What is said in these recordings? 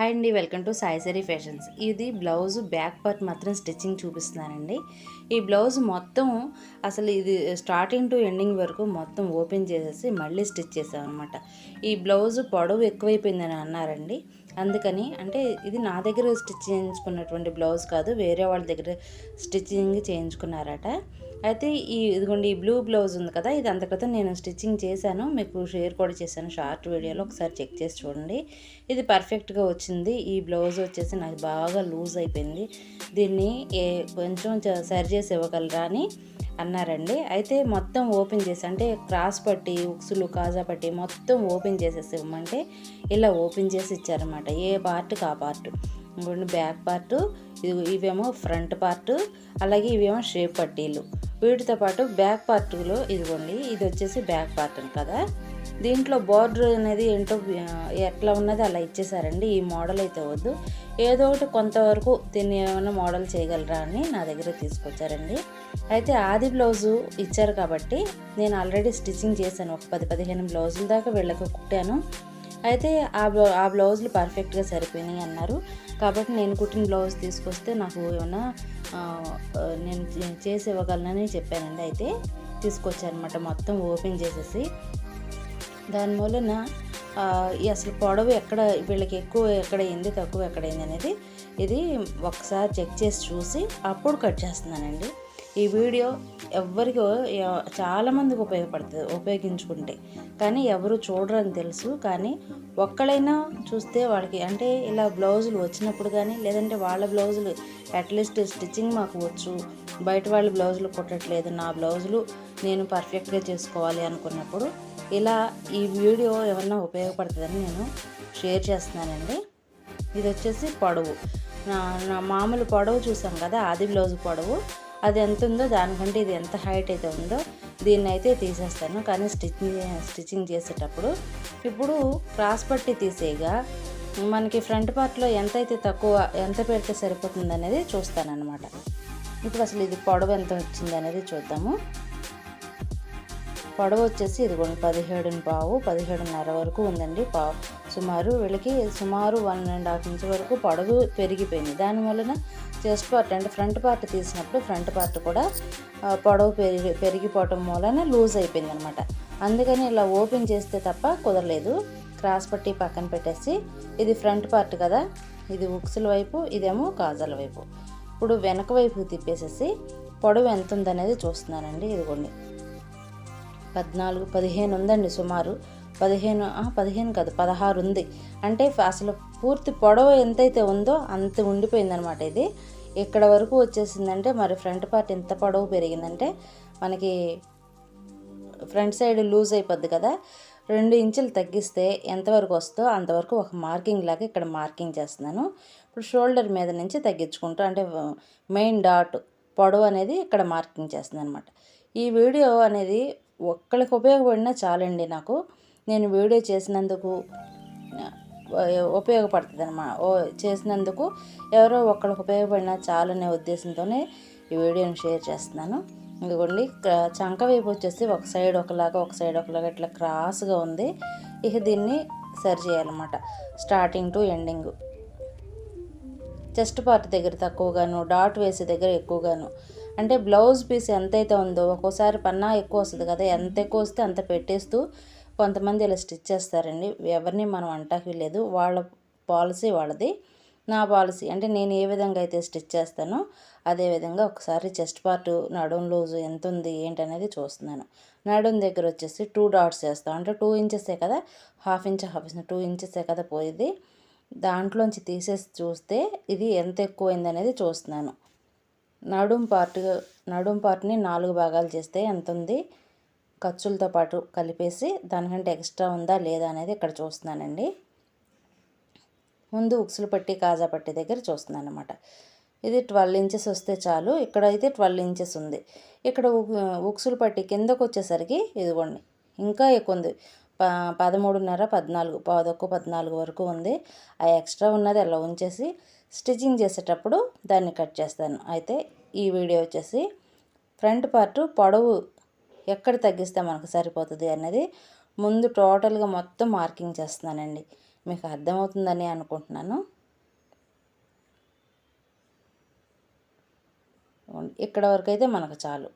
Hi అండి welcome to సాయిసరీ fashions. ఇది blouse back part మాత్రం స్టిచ్చింగ్ చూపిస్తున్నానండి. ఈ బ్లౌజ్ మొత్తం అసలు ఇది స్టార్టింగ్ టు ఎండింగ్ వరకు మొత్తం ఓపెన్ చేసేసి మళ్ళీ స్టిచ్ చేసామన్నమాట ఈ బ్లౌజ్ పొడవు ఎక్కువైపోయిందని అన్నారండి. అందుకని అంటే ఇది నా దగ్గర స్టిచ్ చేయించుకున్నటువంటి బ్లౌజ్ కాదు వేరే వాళ్ళ దగ్గర స్టిచ్చింగ్ చేయించుకున్నారట. అయితే ఈ ఇదిగోండి ఈ బ్లూ బ్లౌజ్ ఉంది కదా ఇది అంత నేను స్టిచ్చింగ్ చేశాను. మీకు షేర్ కూడా చేశాను షార్ట్ వీడియోలో ఒకసారి చెక్ చేసి చూడండి. ఇది పర్ఫెక్ట్గా వచ్చింది. ఈ బ్లౌజ్ వచ్చేసి నాకు బాగా లూజ్ అయిపోయింది. దీన్ని ఏ కొంచెం సరి చేసి ఇవ్వగలరా అని అన్నారండి. అయితే మొత్తం ఓపెన్ చేసి అంటే క్రాస్ పట్టి ఉక్సులు కాజా పట్టి మొత్తం ఓపెన్ చేసేసి ఇవ్వమంటే ఇలా ఓపెన్ చేసి ఇచ్చారనమాట ఏ పార్ట్కి ఆ పార్ట్. ఇంకోటి బ్యాక్ పార్ట్ ఇది ఇవేమో ఫ్రంట్ పార్ట్ అలాగే ఇవేమో షేప్ పట్టీలు. వీటితో పాటు బ్యాక్ పార్ట్లో ఇదిగోండి ఇది వచ్చేసి బ్యాక్ పార్ట్ కదా. దీంట్లో బార్డర్ అనేది ఏంటో ఎట్లా ఉన్నది అలా ఇచ్చేసారండి. ఈ మోడల్ అయితే వద్దు. ఏదో ఒకటి కొంతవరకు దీన్ని ఏమైనా మోడల్ చేయగలరా అని నా దగ్గర తీసుకొచ్చారండి. అయితే ఆది బ్లౌజు ఇచ్చారు కాబట్టి నేను ఆల్రెడీ స్టిచ్చింగ్ చేశాను. ఒక పది పదిహేను బ్లౌజుల దాకా వీళ్ళకి కుట్టాను. అయితే ఆ బ్లౌ ఆ బ్లౌజులు పర్ఫెక్ట్గా సరిపోయినాయి అన్నారు. కాబట్టి నేను కుట్టిన బ్లౌజ్ తీసుకొస్తే నాకు ఏమైనా నేను చేసి ఇవ్వగలనని చెప్పానండి. అయితే తీసుకొచ్చారనమాట మొత్తం ఓపెన్ చేసేసి. దాని మూలన అసలు పొడవు ఎక్కడ వీళ్ళకి ఎక్కువ ఎక్కడ అయింది తక్కువ ఎక్కడైంది అనేది ఇది ఒకసారి చెక్ చేసి చూసి అప్పుడు కట్ చేస్తున్నానండి. ఈ వీడియో ఎవ్వరికి చాలామందికి ఉపయోగపడుతుంది ఉపయోగించుకుంటే. కానీ ఎవరు చూడరని తెలుసు కానీ ఒక్కడైనా చూస్తే వాళ్ళకి అంటే ఇలా బ్లౌజులు వచ్చినప్పుడు కానీ లేదంటే వాళ్ళ బ్లౌజులు అట్లీస్ట్ స్టిచ్చింగ్ మాకు వచ్చు. బయట వాళ్ళ బ్లౌజులు కుట్టట్లేదు నా బ్లౌజులు నేను పర్ఫెక్ట్గా చేసుకోవాలి అనుకున్నప్పుడు ఇలా ఈ వీడియో ఏమన్నా ఉపయోగపడుతుందని నేను షేర్ చేస్తున్నానండి. ఇది వచ్చేసి పొడవు. నా నా మామూలు పొడవు చూసాం కదా ఆది బ్లౌజ్ పొడవు. అది ఎంత ఉందో దానికంటే ఇది ఎంత హైట్ అయితే ఉందో దీన్ని అయితే తీసేస్తాను. కానీ స్టిచ్చింగ్ స్టిచ్చింగ్ చేసేటప్పుడు ఇప్పుడు క్రాస్ పట్టి తీసేయగా మనకి ఫ్రంట్ పార్ట్లో ఎంత అయితే తక్కువ ఎంత పెడితే సరిపోతుంది అనేది చూస్తానన్నమాట. ఇప్పుడు అసలు ఇది పొడవు ఎంత వచ్చింది అనేది చూద్దాము. పొడవు వచ్చేసి ఇదిగోండి పదిహేడు పావు పదిహేడున్నర వరకు ఉందండి పావు సుమారు వీళ్ళకి సుమారు వన్ అండ్ హాఫ్ ఇంచ్ వరకు పొడవు పెరిగిపోయింది. దాని వలన చెస్ట్ పార్ట్ అంటే ఫ్రంట్ పార్ట్ తీసినప్పుడు ఫ్రంట్ పార్ట్ కూడా పొడవు పెరిగి పెరిగిపోవటం మూలన లూజ్ అయిపోయింది అనమాట అందుకని ఇలా ఓపెన్ చేస్తే తప్ప కుదరలేదు. క్రాస్ పట్టి పక్కన పెట్టేసి ఇది ఫ్రంట్ పార్ట్ కదా ఇది ఉక్సుల వైపు ఇదేమో కాజాల వైపు. ఇప్పుడు వెనక వైపు తిప్పేసేసి పొడవు ఎంత ఉందనేది చూస్తున్నానండి ఇదిగోండి. పద్నాలుగు పదిహేను ఉందండి సుమారు. పదిహేను పదిహేను కాదు పదహారు ఉంది. అంటే అసలు పూర్తి పొడవు ఎంతైతే ఉందో అంత ఉండిపోయిందనమాట ఇది. ఇక్కడ వరకు వచ్చేసిందంటే మరి ఫ్రంట్ పార్ట్ ఎంత పొడవు పెరిగిందంటే మనకి ఫ్రంట్ సైడ్ లూజ్ అయిపోద్ది కదా. రెండు ఇంచులు తగ్గిస్తే ఎంతవరకు వస్తుందో అంతవరకు ఒక మార్కింగ్ లాగా ఇక్కడ మార్కింగ్ చేస్తున్నాను. ఇప్పుడు షోల్డర్ మీద నుంచి తగ్గించుకుంటూ అంటే మెయిన్ డాట్ పొడవు అనేది ఇక్కడ మార్కింగ్ చేస్తుంది అనమాట ఈ వీడియో అనేది ఒక్కరికి ఉపయోగపడినా చాలండి నాకు. నేను వీడియో చేసినందుకు ఉపయోగపడుతుంది అనమాట ఓ చేసినందుకు ఎవరో ఒకరికి ఉపయోగపడినా చాలనే ఉద్దేశంతోనే ఈ వీడియోని షేర్ చేస్తున్నాను. ఇదిగోండి క- చంక వైపు వచ్చేసి ఒక సైడ్ ఒకలాగా ఒక సైడ్ ఒకలాగా ఇట్లా క్రాస్గా ఉంది. ఇక దీన్ని సరి చేయాలన్నమాట. Starting to ending. Chest part దగ్గర తక్కువగాను డాట్ వేసే దగ్గర ఎక్కువగాను. అంటే బ్లౌజ్ పీస్ ఎంతైతే ఉందో ఒక్కోసారి పన్నా ఎక్కువ వస్తుంది కదా ఎంత ఎక్కువ వస్తే అంత పెట్టేస్తూ కొంతమంది ఇలా స్టిచ్ చేస్తారండి. ఎవరిని మనం అంటాకి లేదు. వాళ్ళ పాలసీ వాళ్ళది. నా పాలసీ అంటే నేను ఏ విధంగా అయితే స్టిచ్ చేస్తానో అదే విధంగా ఒకసారి చెస్ట్ పార్ట్ నడుం లూజు ఎంత ఉంది ఏంటనేది చూస్తున్నాను. నడుం దగ్గర వచ్చేసి టూ డాట్స్ చేస్తాం అంటే టూ ఇంచెసే కదా? Half inch half inch two ఇంచెసే కదా పోయేది. దాంట్లోంచి తీసేసి చూస్తే ఇది ఎంత ఎక్కువైంది అనేది చూస్తున్నాను. నడుం పార్ట్ నడుం పార్ట్ని నాలుగు భాగాలు చేస్తే ఎంత ఉంది? ఖర్చులతో పాటు కలిపేసి దానికంటే ఎక్స్ట్రా ఉందా లేదా అనేది ఇక్కడ చూస్తున్నానండి. ముందు ఉక్సులు పట్టి కాజా పట్టి దగ్గర చూస్తున్నాను అనమాట ఇది ట్వెల్వ్ ఇంచెస్ వస్తే చాలు. ఇక్కడ అయితే ట్వెల్వ్ ఇంచెస్ ఉంది. ఇక్కడ ఉక్సులు పట్టి కిందకు వచ్చేసరికి ఇదిగోండి. ఇంకా ఎక్కువ ఉంది. ప పదమూడున్నర పద్నాలుగు పదొక్క పద్నాలుగు వరకు ఉంది. ఆ ఎక్స్ట్రా ఉన్నది అలా ఉంచేసి స్టిచ్చింగ్ చేసేటప్పుడు దాన్ని కట్ చేస్తాను. అయితే ఈ వీడియో వచ్చేసి ఫ్రంట్ పార్ట్ పొడవు ఎక్కడ తగ్గిస్తే మనకు సరిపోతుంది అనేది ముందు టోటల్గా మొత్తం మార్కింగ్ చేస్తున్నానండి. మీకు అర్థమవుతుందని అనుకుంటున్నాను. ఇక్కడ వరకు అయితే మనకు చాలు.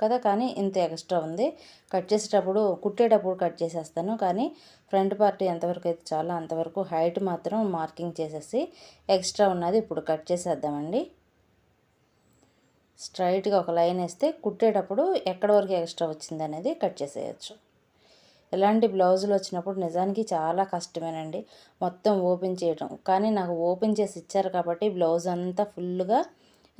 కదా కానీ ఇంత ఎక్స్ట్రా ఉంది. కట్ చేసేటప్పుడు కుట్టేటప్పుడు కట్ చేసేస్తాను. కానీ ఫ్రంట్ పార్ట్ ఎంతవరకు అయితే చాలో అంతవరకు హైట్ మాత్రం మార్కింగ్ చేసేసి ఎక్స్ట్రా ఉన్నది ఇప్పుడు కట్ చేసేద్దామండి. స్ట్రైట్గా ఒక లైన్ వేస్తే కుట్టేటప్పుడు ఎక్కడి వరకు ఎక్స్ట్రా వచ్చింది అనేది కట్ చేసేయచ్చు. ఇలాంటి బ్లౌజులు వచ్చినప్పుడు నిజానికి చాలా కష్టమేనండి. మొత్తం ఓపెన్ చేయడం కానీ నాకు ఓపెన్ చేసి ఇచ్చారు కాబట్టి బ్లౌజ్ అంతా ఫుల్గా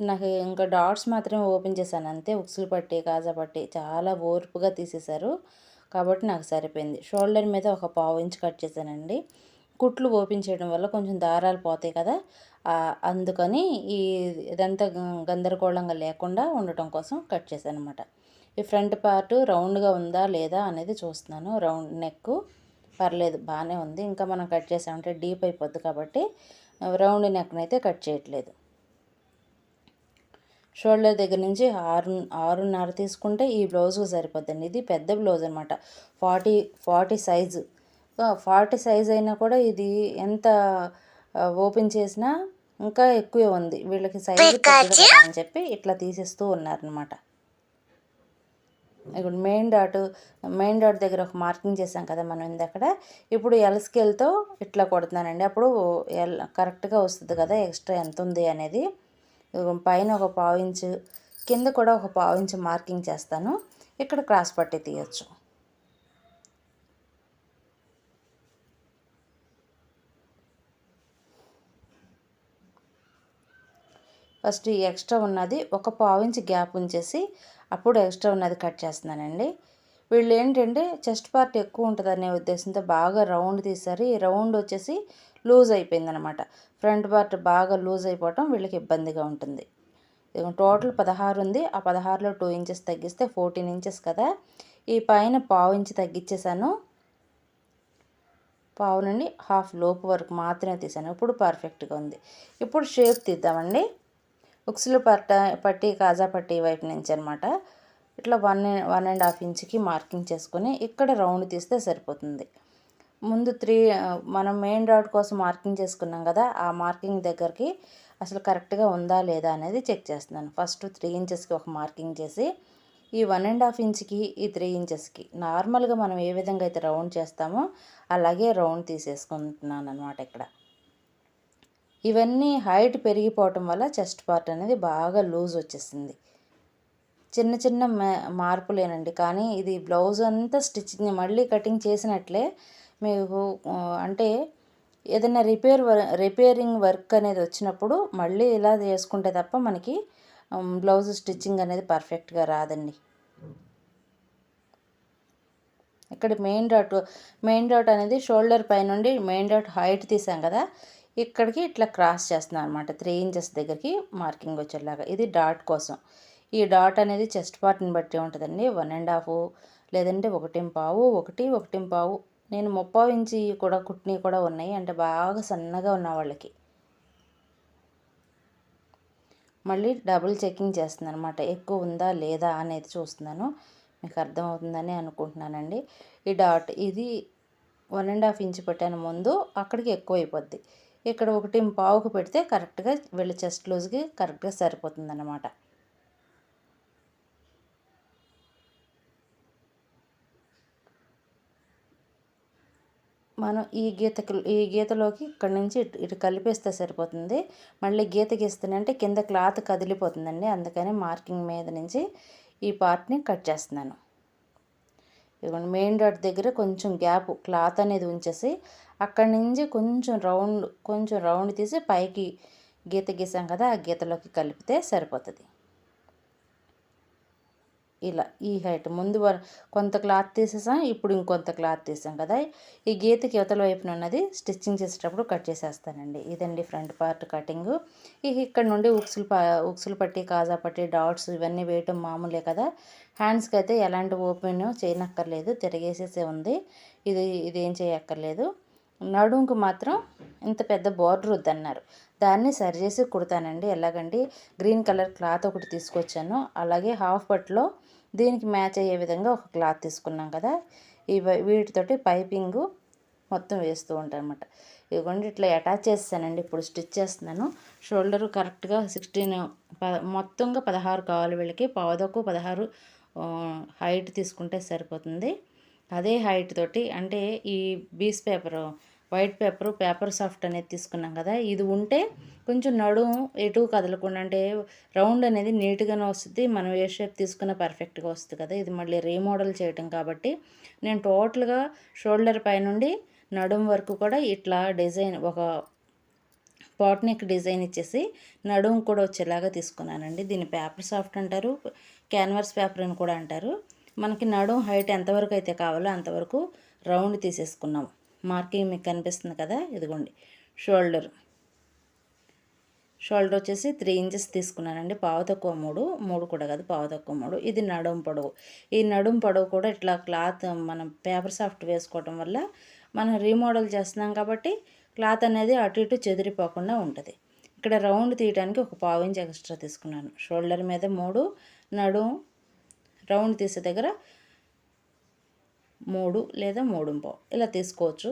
నాకు ఇంకా డాట్స్ మాత్రమే ఓపెన్ చేశాను. అంతే ఉక్సులు పట్టి కాజా పట్టి చాలా ఓర్పుగా తీసేశారు. కాబట్టి నాకు సరిపోయింది. షోల్డర్ మీద ఒక పావు ఇంచ్ కట్ చేశానండి. కుట్లు ఓపెన్ చేయడం వల్ల కొంచెం దారాలు పోతాయి కదా. అందుకని ఈ ఇదంతా గందరగోళంగా లేకుండా ఉండటం కోసం కట్ చేశాను అనమాట ఈ ఫ్రంట్ పార్ట్ రౌండ్గా ఉందా లేదా అనేది చూస్తున్నాను. రౌండ్ నెక్ పర్లేదు బాగానే ఉంది. ఇంకా మనం కట్ చేసామంటే డీప్ అయిపోద్ది కాబట్టి రౌండ్ నెక్నైతే కట్ చేయట్లేదు. షోల్డర్ దగ్గర నుంచి ఆరు ఆరున్నర తీసుకుంటే ఈ బ్లౌజ్కి సరిపోద్దండి ఇది పెద్ద బ్లౌజ్ అనమాట forty forty size forty size అయినా కూడా ఇది ఎంత ఓపెన్ చేసినా ఇంకా ఎక్కువే ఉంది. వీళ్ళకి సైజు అని చెప్పి ఇట్లా తీసేస్తూ ఉన్నారనమాట ఇప్పుడు మెయిన్ డాట్ మెయిన్ డాట్ దగ్గర ఒక మార్కింగ్ చేసాం కదా మనం ఇందక్కడ. ఇప్పుడు ఎల్ స్కేల్తో ఇట్లా కొడుతున్నానండి. అప్పుడు ఎల్ కరెక్ట్గా వస్తుంది కదా ఎక్స్ట్రా ఎంత ఉంది అనేది. పైన ఒక పావు ఇంచు కింద కూడా ఒక పావు ఇంచు మార్కింగ్ చేస్తాను. ఇక్కడ క్రాస్ పట్టి తీయచ్చు. ఫస్ట్ ఈ ఎక్స్ట్రా ఉన్నది ఒక పావు గ్యాప్ ఉంచేసి అప్పుడు ఎక్స్ట్రా ఉన్నది కట్ చేస్తున్నానండి. వీళ్ళు ఏంటంటే చెస్ట్ పార్ట్ ఎక్కువ ఉంటుంది అనే ఉద్దేశంతో బాగా రౌండ్ తీసారు ఈ రౌండ్ వచ్చేసి లూజ్ అయిపోయింది అనమాట ఫ్రంట్ పార్ట్ బాగా లూజ్ అయిపోవటం వీళ్ళకి ఇబ్బందిగా ఉంటుంది. టోటల్ పదహారు ఉంది. ఆ పదహారులో టూ ఇంచెస్ తగ్గిస్తే ఫోర్టీన్ ఇంచెస్ కదా. ఈ పైన పావు ఇంచ్ తగ్గించేసాను పావు నుండి హాఫ్ లోపు వరకు మాత్రమే తీసాను ఇప్పుడు పర్ఫెక్ట్గా ఉంది. ఇప్పుడు షేప్ తీద్దామండి. ఉక్సులు పట్ట పట్టి కాజా పట్టి వైపు నుంచి అనమాట ఇట్లా వన్ వన్ అండ్ హాఫ్ ఇంచ్కి మార్కింగ్ చేసుకొని ఇక్కడ రౌండ్ తీస్తే సరిపోతుంది. ముందు త్రీ మనం మెయిన్ డాట్ కోసం మార్కింగ్ చేసుకున్నాం కదా ఆ మార్కింగ్ దగ్గరికి అసలు కరెక్ట్గా ఉందా లేదా అనేది చెక్ చేస్తున్నాను. ఫస్ట్ త్రీ ఇంచెస్కి ఒక మార్కింగ్ చేసి ఈ వన్ అండ్ హాఫ్ ఇంచ్కి ఈ త్రీ ఇంచెస్కి నార్మల్గా మనం ఏ విధంగా అయితే రౌండ్ చేస్తామో అలాగే రౌండ్ తీసేసుకుంటున్నాను అనమాట ఇక్కడ. ఇవన్నీ హైట్ పెరిగిపోవటం వల్ల చెస్ట్ పార్ట్ అనేది బాగా లూజ్ వచ్చేసింది. చిన్న చిన్న మార్పులేనండి. కానీ ఇది బ్లౌజ్ అంతా స్టిచ్చింగ్ మళ్ళీ కటింగ్ చేసినట్లే మీకు అంటే ఏదైనా రిపేర్ రిపేరింగ్ వర్క్ అనేది వచ్చినప్పుడు మళ్ళీ ఇలా చేసుకుంటే తప్ప మనకి బ్లౌజ్ స్టిచ్చింగ్ అనేది పర్ఫెక్ట్గా రాదండి. ఇక్కడ మెయిన్ డాట్ మెయిన్ డాట్ అనేది షోల్డర్ పై నుండి మెయిన్ డాట్ హైట్ తీసాం కదా ఇక్కడికి ఇట్లా క్రాస్ చేస్తున్నాను అనమాట త్రీ ఇంచెస్ దగ్గరికి మార్కింగ్ వచ్చేలాగా. ఇది డాట్ కోసం. ఈ డాట్ అనేది చెస్ట్ పార్ట్ని బట్టి ఉంటుందండి. వన్ అండ్ హాఫ్ లేదంటే ఒకటి పావు ఒకటి ఒకటి పావు. నేను ముప్పావు ఇంచి కూడా కుట్ని కూడా ఉన్నాయి. అంటే బాగా సన్నగా ఉన్న వాళ్ళకి. మళ్ళీ డబుల్ చెకింగ్ చేస్తున్నాను అనమాట ఎక్కువ ఉందా లేదా అనేది చూస్తున్నాను. మీకు అర్థమవుతుందని అనుకుంటున్నానండి. ఈ డాట్ ఇది వన్ అండ్ హాఫ్ ఇంచ్ పెట్టాను ముందు. అక్కడికి ఎక్కువ అయిపోద్ది. ఇక్కడ ఒకటి పావుకు పెడితే కరెక్ట్గా వీళ్ళ చెస్ట్ లూజ్కి కరెక్ట్గా సరిపోతుంది అన్నమాట మనం ఈ గీతకి ఈ గీతలోకి ఇక్కడ నుంచి ఇటు కలిపేస్తే సరిపోతుంది. మళ్ళీ గీత గీస్తానంటే కింద క్లాత్ కదిలిపోతుందండి. అందుకని మార్కింగ్ మీద నుంచి ఈ పార్ట్ని కట్ చేస్తున్నాను. ఇదిగోండి మెయిన్ డాట్ దగ్గర కొంచెం గ్యాప్ క్లాత్ అనేది ఉంచేసి అక్కడి నుంచి కొంచెం రౌండ్ కొంచెం రౌండ్ తీసి పైకి గీత గీసాం కదా ఆ గీతలోకి కలిపితే సరిపోతుంది. ఇలా ఈ హైట్ ముందు కొంత క్లాత్ తీసేసాం ఇప్పుడు ఇంకొంత క్లాత్ తీసాం కదా. ఈ గీతకి యువతల వైపున ఉన్నది స్టిచ్చింగ్ చేసేటప్పుడు కట్ చేసేస్తానండి. ఇదండి ఫ్రంట్ పార్ట్ కటింగ్. ఇక ఇక్కడ నుండి ఉక్సులు ఉక్సులు పట్టి కాజా పట్టి డాట్స్ ఇవన్నీ వేయటం మామూలే కదా. హ్యాండ్స్కి అయితే ఎలాంటి ఓపెన్ చేయనక్కర్లేదు తిరగేసేసే ఉంది. ఇది ఇదేం చేయక్కర్లేదు. నడుంకు మాత్రం ఇంత పెద్ద బార్డర్ వద్దన్నారు. దాన్ని సరిచేసి కుడతానండి. ఎలాగండి గ్రీన్ కలర్ క్లాత్ ఒకటి తీసుకొచ్చాను. అలాగే హాఫ్ పట్లో దీనికి మ్యాచ్ అయ్యే విధంగా ఒక క్లాత్ తీసుకున్నాం కదా. ఈ వీటితోటి పైపింగు మొత్తం వేస్తూ ఉంటాను అనమాట ఇదిగోండి ఇట్లా అటాచ్ చేస్తానండి ఇప్పుడు స్టిచ్ చేస్తున్నాను. షోల్డర్ కరెక్ట్గా సిక్స్టీన్ మొత్తంగా పదహారు కావాలి వీళ్ళకి. పావుదకు పదహారు హైట్ తీసుకుంటే సరిపోతుంది. అదే హైట్ తోటి అంటే ఈ బీస్ paper white paper paper soft అనేది తీసుకున్నాం కదా. ఇది ఉంటే కొంచెం నడుము ఎటు కదలకుండా అంటే రౌండ్ అనేది నీట్గానే వస్తుంది. మనం ఏ షేప్ తీసుకున్న పర్ఫెక్ట్గా వస్తుంది కదా. ఇది మళ్ళీ రీమోడల్ చేయటం కాబట్టి నేను టోటల్గా షోల్డర్ పైనుండి నడుం వరకు కూడా ఇట్లా డిజైన్ ఒక పాట్నిక్ డిజైన్ ఇచ్చేసి నడుము కూడా వచ్చేలాగా తీసుకున్నానండి. దీన్ని పేపర్ సాఫ్ట్ అంటారు క్యాన్వాస్ పేపర్ అని కూడా అంటారు. మనకి నడుం హైట్ ఎంతవరకు అయితే కావాలో అంతవరకు రౌండ్ తీసేసుకున్నాం. మార్కింగ్ మీకు కనిపిస్తుంది కదా? ఇదిగోండి. షోల్డర్. షోల్డర్ వచ్చేసి త్రీ ఇంచెస్ తీసుకున్నానండి. పావు తక్కువ మూడు మూడు కూడా కాదు పావు తక్కువ మూడు. ఇది నడుం పొడవు. ఈ నడుం పొడవు కూడా ఇట్లా క్లాత్ మనం పేపర్ సాఫ్ట్ వేసుకోవటం వల్ల మనం రీమోడల్ చేస్తున్నాం కాబట్టి క్లాత్ అనేది అటు ఇటు చెదిరిపోకుండా ఉంటుంది. ఇక్కడ రౌండ్ తీయడానికి ఒక పావు ఇంచ్ ఎక్స్ట్రా తీసుకున్నాను. షోల్డర్ మీద మూడు నడుం రౌండ్ తీసే దగ్గర మూడు లేదా మూడు ఇలా తీసుకోవచ్చు.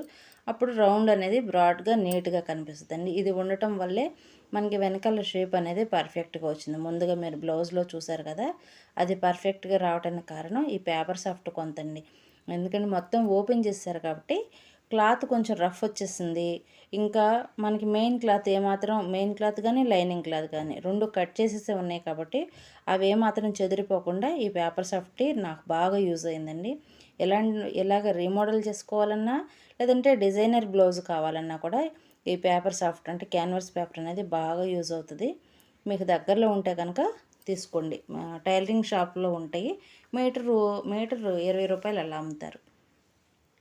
అప్పుడు రౌండ్ అనేది బ్రాడ్గా నీట్గా కనిపిస్తుంది ఇది ఉండటం వల్లే మనకి వెనకాల షేప్ అనేది పర్ఫెక్ట్గా వచ్చింది. ముందుగా మీరు బ్లౌజ్లో చూసారు కదా అది పర్ఫెక్ట్గా రావడానికి కారణం ఈ పేపర్ సాఫ్ట్ కొంతండి. ఎందుకంటే మొత్తం ఓపెన్ చేశారు కాబట్టి క్లాత్ కొంచెం రఫ్ వచ్చేసింది. ఇంకా మనకి మెయిన్ క్లాత్ ఏమాత్రం మెయిన్ క్లాత్ కానీ లైనింగ్ క్లాత్ కానీ రెండు కట్ చేసేసే ఉన్నాయి కాబట్టి అవి ఏమాత్రం చెదిరిపోకుండా ఈ పేపర్ సాఫ్ట్ నాకు బాగా యూజ్ అయిందండి. ఎలా ఎలాగ రీమోడల్ చేసుకోవాలన్నా లేదంటే డిజైనర్ బ్లౌజ్ కావాలన్నా కూడా ఈ పేపర్ సాఫ్ట్ అంటే క్యాన్వాస్ పేపర్ అనేది బాగా యూజ్ అవుతుంది. మీకు దగ్గరలో ఉంటే కనుక తీసుకోండి. టైలరింగ్ షాప్లో ఉంటాయి. మీటరు మీటరు ఇరవై రూపాయలు అలా అమ్ముతారు.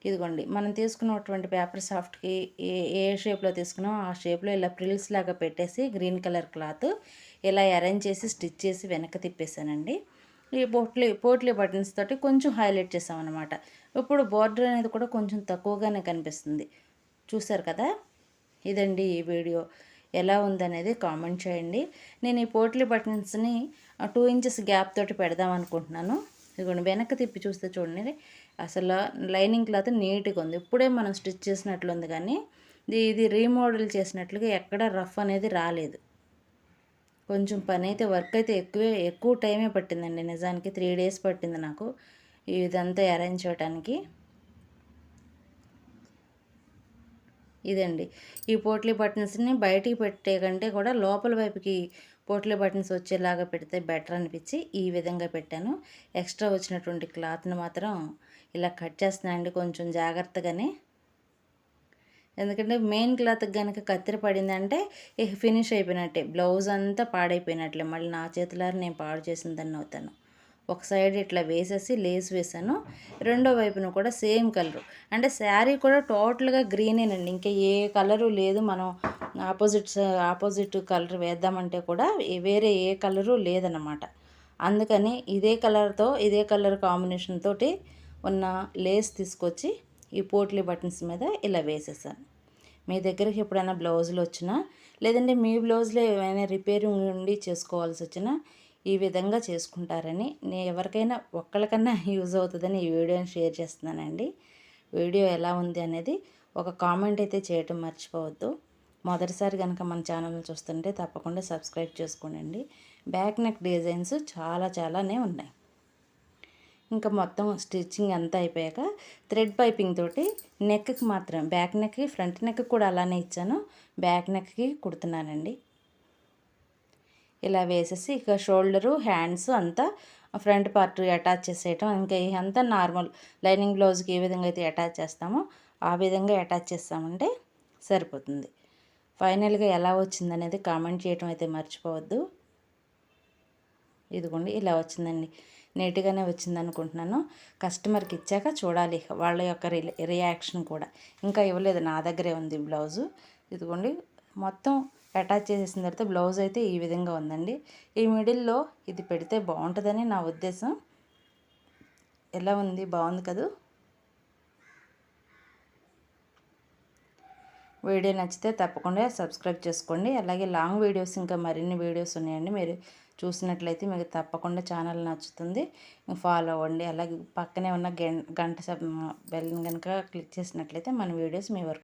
ఇదిగోండి మనం తీసుకున్నటువంటి పేపర్ సాఫ్ట్కి ఏ ఏ షేప్లో తీసుకున్నామో ఆ షేప్లో ఇలా ప్రిల్స్ లాగా పెట్టేసి గ్రీన్ కలర్ క్లాత్ ఇలా అరేంజ్ చేసి స్టిచ్ చేసి వెనక తిప్పేసానండి. ఈ పోట్లీ పోట్లీ బటన్స్ తోటి కొంచెం హైలైట్ చేసామన్నమాట. ఇప్పుడు బార్డర్ అనేది కూడా కొంచెం తక్కువగానే కనిపిస్తుంది. చూసారు కదా? ఇదండి ఈ వీడియో. ఎలా ఉందనేది కామెంట్ చేయండి. నేను ఈ పోట్లీ బటన్స్ని టూ ఇంచెస్ గ్యాప్ తోటి పెడదాం అనుకుంటున్నాను. ఇదిగోండి వెనక్కి తిప్పి చూస్తే చూడండి. అసలు లైనింగ్ క్లాత్ నీట్గా ఉంది. ఇప్పుడే మనం స్టిచ్ చేసినట్లుంది కానీ ఇది రీమోడల్ చేసినట్లుగా ఎక్కడ రఫ్ అనేది రాలేదు. కొంచెం పని అయితే వర్క్ అయితే ఎక్కువే ఎక్కువ టైమే పట్టిందండి. నిజానికి త్రీ డేస్ పట్టింది నాకు. ఇదంతా అరేంజ్ చేయడానికి ఇదండి. ఈ పోట్లీ బటన్స్ని బయటికి పెట్టే కంటే కూడా లోపల వైపుకి పోట్లీ బటన్స్ వచ్చేలాగా పెడితే బెటర్ అనిపించి ఈ విధంగా పెట్టాను. ఎక్స్ట్రా వచ్చినటువంటి క్లాత్ని మాత్రం ఇలా కట్ చేస్తున్నాను అండి కొంచెం జాగ్రత్తగానే. ఎందుకంటే మెయిన్ క్లాత్కి కనుక కత్తిర పడిందంటే ఇక ఫినిష్ అయిపోయినట్టే. బ్లౌజ్ అంతా పాడైపోయినట్లే. మళ్ళీ నా చేతులారు నేను పాడు చేసిందని అవుతాను. ఒక సైడ్ ఇట్లా వేసేసి లేస్ వేసాను. రెండో వైపున కూడా సేమ్ కలరు. అంటే శారీ కూడా టోటల్గా గ్రీనేనండి. ఇంకా ఏ కలరు లేదు. మనం ఆపోజిట్ ఆపోజిట్ కలర్ వేద్దామంటే కూడా వేరే ఏ కలరు లేదన్నమాట. అందుకని ఇదే కలర్తో ఇదే కలర్ కాంబినేషన్ తోటి ఉన్న లేస్ తీసుకొచ్చి ఈ పోట్లీ బటన్స్ మీద ఇలా వేసేసాను. మీ దగ్గరికి ఎప్పుడైనా బ్లౌజులు వచ్చినా లేదంటే మీ బ్లౌజ్లో ఏమైనా రిపేరింగ్ ఉండి చేసుకోవాల్సి వచ్చినా ఈ విధంగా చేసుకుంటారని నేను ఎవరికైనా ఒక్కరికన్నా యూజ్ అవుతుందని ఈ వీడియోని షేర్ చేస్తున్నానండి. వీడియో ఎలా ఉంది అనేది ఒక కామెంట్ అయితే చేయటం మర్చిపోవద్దు. మొదటిసారి కనుక మన ఛానల్ చూస్తుంటే తప్పకుండా సబ్స్క్రైబ్ చేసుకోండి. బ్యాక్ నెక్ డిజైన్స్ చాలా చాలానే ఉన్నాయి. ఇంకా మొత్తం స్టిచ్చింగ్ అంతా అయిపోయాక థ్రెడ్ పైపింగ్ తోటి నెక్కి మాత్రం బ్యాక్ నెక్కి ఫ్రంట్ నెక్ కూడా అలానే ఇచ్చాను. బ్యాక్ నెక్కి కుడుతున్నానండి. ఇలా వేసేసి ఇక షోల్డరు హ్యాండ్స్ అంతా ఫ్రంట్ పార్ట్ అటాచ్ చేసేయటం. ఇంకా అంతా నార్మల్ లైనింగ్ బ్లౌజ్కి ఏ విధంగా అయితే అటాచ్ చేస్తామో ఆ విధంగా అటాచ్ చేస్తామంటే సరిపోతుంది. ఫైనల్గా ఎలా వచ్చిందనేది కామెంట్ చేయటం అయితే మర్చిపోవద్దు. ఇదిగోండి ఇలా వచ్చిందండి. నీట్గానే వచ్చింది అనుకుంటున్నాను కస్టమర్కి ఇచ్చాక చూడాలి. వాళ్ళ యొక్క రియాక్షన్ కూడా. ఇంకా ఇవ్వలేదు నా దగ్గరే ఉంది బ్లౌజు. ఇదిగోండి మొత్తం అటాచ్ చేసేసిన తర్వాత బ్లౌజ్ అయితే ఈ విధంగా ఉందండి. ఈ మిడిల్లో ఇది పెడితే బాగుంటుందని నా ఉద్దేశం. ఎలా ఉంది? బాగుంది కదూ? వీడియో నచ్చితే తప్పకుండా సబ్స్క్రైబ్ చేసుకోండి. అలాగే లాంగ్ వీడియోస్ ఇంకా మరిన్ని వీడియోస్ ఉన్నాయండి. మీరు చూసినట్లయితే మీకు తప్పకుండా ఛానల్ నచ్చుతుంది. ఫాలో అవ్వండి. అలాగే పక్కనే ఉన్న గంట బెల్ కనుక క్లిక్ చేసినట్లయితే మన వీడియోస్ మీ వరకు